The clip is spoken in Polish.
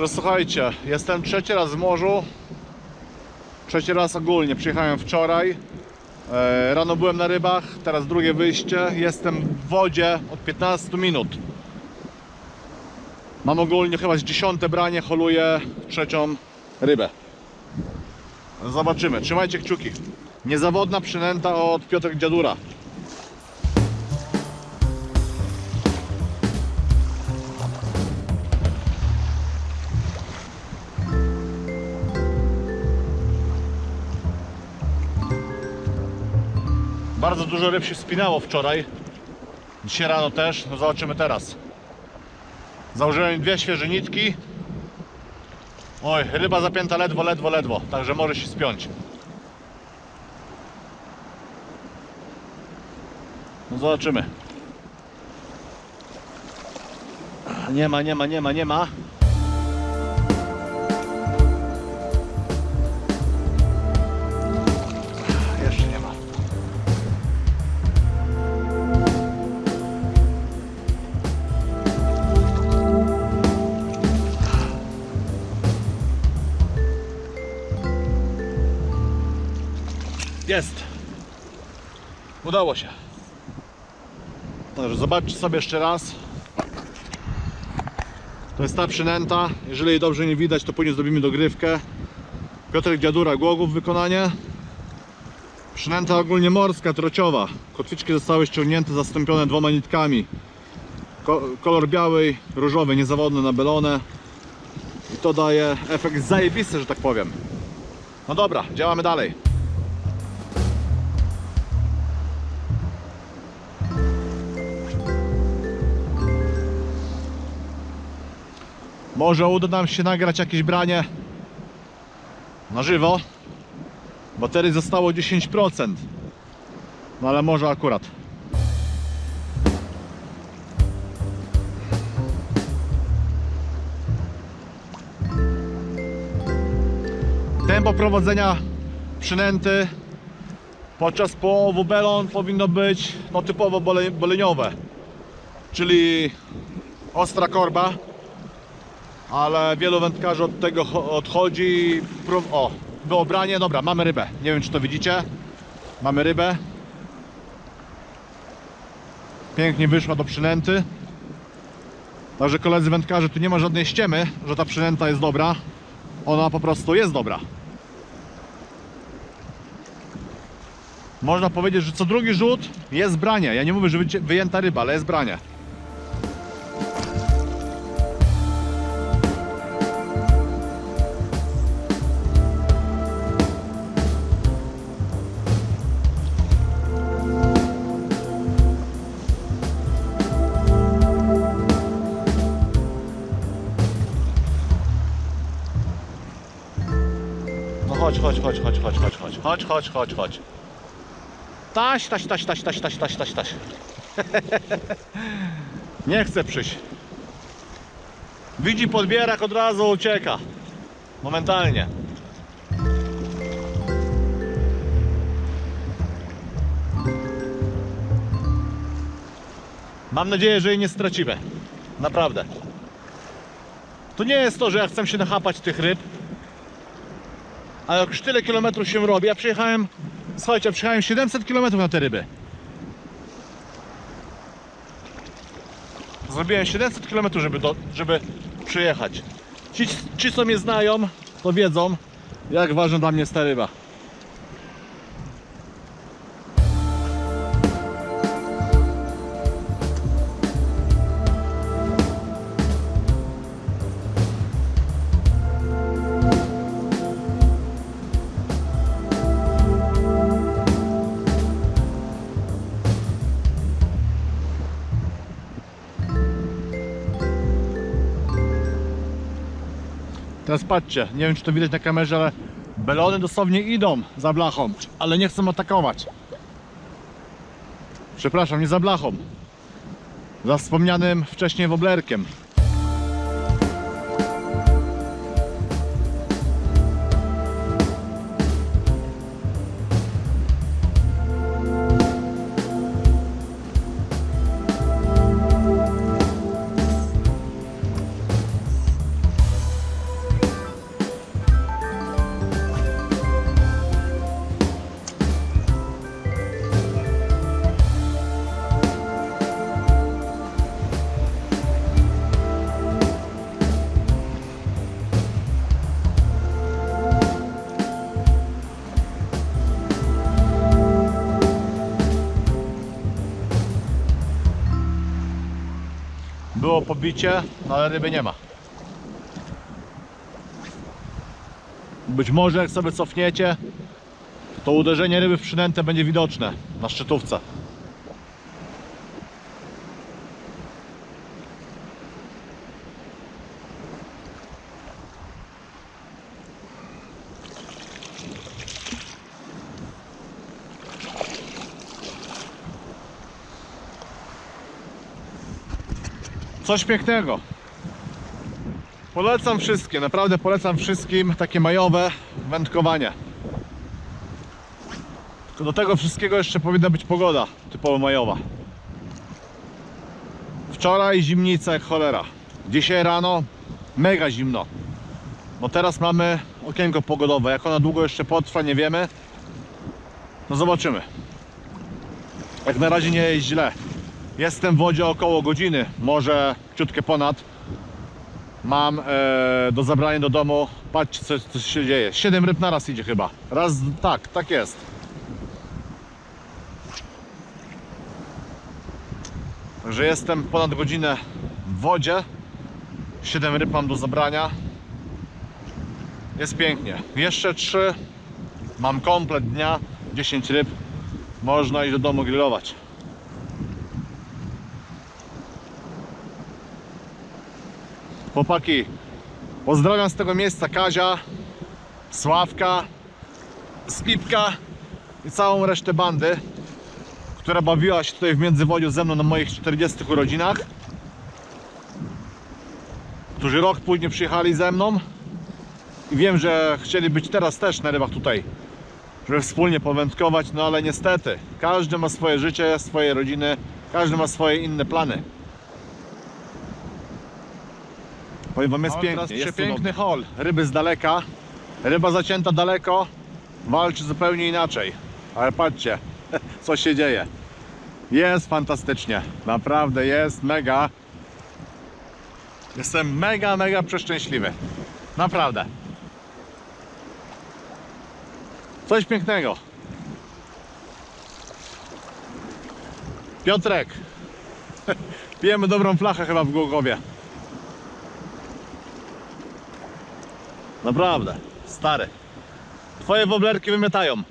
Że słuchajcie, jestem trzeci raz w morzu. Trzeci raz ogólnie. Przyjechałem wczoraj. E, Rano byłem na rybach, teraz drugie wyjście. Jestem w wodzie od 15 minut. Mam ogólnie chyba z dziesiąte branie, holuję trzecią rybę. Zobaczymy, trzymajcie kciuki. Niezawodna przynęta od Piotrek Dziadura. Bardzo dużo ryb się spinało wczoraj. Dzisiaj rano też, no zobaczymy teraz. Założyłem dwie świeże nitki. Oj, ryba zapięta ledwo, ledwo, ledwo, także może się spiąć. No zobaczymy. Nie ma, nie ma, nie ma, nie ma. Jest. Udało się. Także zobaczcie sobie jeszcze raz. To jest ta przynęta. Jeżeli dobrze nie widać, to później zrobimy dogrywkę. Piotrek Dziadura, Głogów wykonanie. Przynęta ogólnie morska, trociowa. Kotwiczki zostały ściągnięte, zastąpione dwoma nitkami. Ko kolor biały, różowy, niezawodny, nabelone. I to daje efekt zajebisty, że tak powiem. No dobra, działamy dalej. Może uda nam się nagrać jakieś branie na żywo. Baterii zostało 10%. No ale może akurat. Tempo prowadzenia przynęty podczas połowu belon powinno być no, typowo bole, boleniowe. Czyli ostra korba, ale wielu wędkarzy od tego cho- odchodzi. O, było branie, dobra, mamy rybę. Nie wiem, czy to widzicie. Mamy rybę. Pięknie wyszła do przynęty. Także koledzy wędkarze, tu nie ma żadnej ściemy, że ta przynęta jest dobra. Ona po prostu jest dobra. Można powiedzieć, że co drugi rzut jest branie. Ja nie mówię, że wyjęta ryba, ale jest branie. Chodź, chodź, chodź, chodź, chodź, chodź, chodź, chodź, chodź, chodź, chodź. Taś, taś, taś, taś, taś, taś, taś, taś, taś. Nie chce przyjść. Widzi podbierak, od razu ucieka. Momentalnie. Mam nadzieję, że jej nie stracimy. Naprawdę. To nie jest to, że ja chcę się nachapać tych ryb, ale już tyle kilometrów się robi, ja przyjechałem, słuchajcie, ja przyjechałem 700 kilometrów na te ryby. Zrobiłem 700 kilometrów, żeby, do, żeby przyjechać. Ci, ci, co mnie znają, to wiedzą, jak ważna dla mnie jest ta ryba. Teraz patrzcie, nie wiem czy to widać na kamerze, ale belony dosłownie idą za blachą, ale nie chcą atakować. Przepraszam, nie za blachą. Za wspomnianym wcześniej woblerkiem. Było pobicie, no ale ryby nie ma. Być może jak sobie cofniecie, to uderzenie ryby w przynętę będzie widoczne na szczytówce. Coś pięknego. Polecam wszystkie, naprawdę polecam wszystkim takie majowe wędkowanie. Tylko do tego wszystkiego jeszcze powinna być pogoda typowo majowa. Wczoraj zimnica jak cholera. Dzisiaj rano mega zimno. No teraz mamy okienko pogodowe. Jak ona długo jeszcze potrwa, nie wiemy. No zobaczymy. Jak na razie nie jest źle. Jestem w wodzie około godziny, może ciutkę ponad. Mam e, do zabrania do domu, patrzcie co, co się dzieje. 7 ryb na raz idzie chyba. Raz, tak, tak jest. Także jestem ponad godzinę w wodzie. 7 ryb mam do zabrania. Jest pięknie. Jeszcze 3. Mam komplet dnia. 10 ryb. Można iść do domu grillować. Chłopaki, pozdrawiam z tego miejsca Kazia, Sławka, Skipka i całą resztę bandy, która bawiła się tutaj w Międzywodziu ze mną na moich 40 urodzinach. Którzy rok później przyjechali ze mną i wiem, że chcieli być teraz też na rybach tutaj, żeby wspólnie powędkować, no ale niestety każdy ma swoje życie, swoje rodziny, każdy ma swoje inne plany. Powiem wam jest pięknie, teraz jest przepiękny hol, ryby z daleka, ryba zacięta daleko, walczy zupełnie inaczej, ale patrzcie, co się dzieje. Jest fantastycznie, naprawdę jest mega. Jestem mega, mega przeszczęśliwy, naprawdę. Coś pięknego. Piotrek, pijemy dobrą flachę chyba w Głogowie. Naprawdę, stary. Twoje woblerki wymiatają.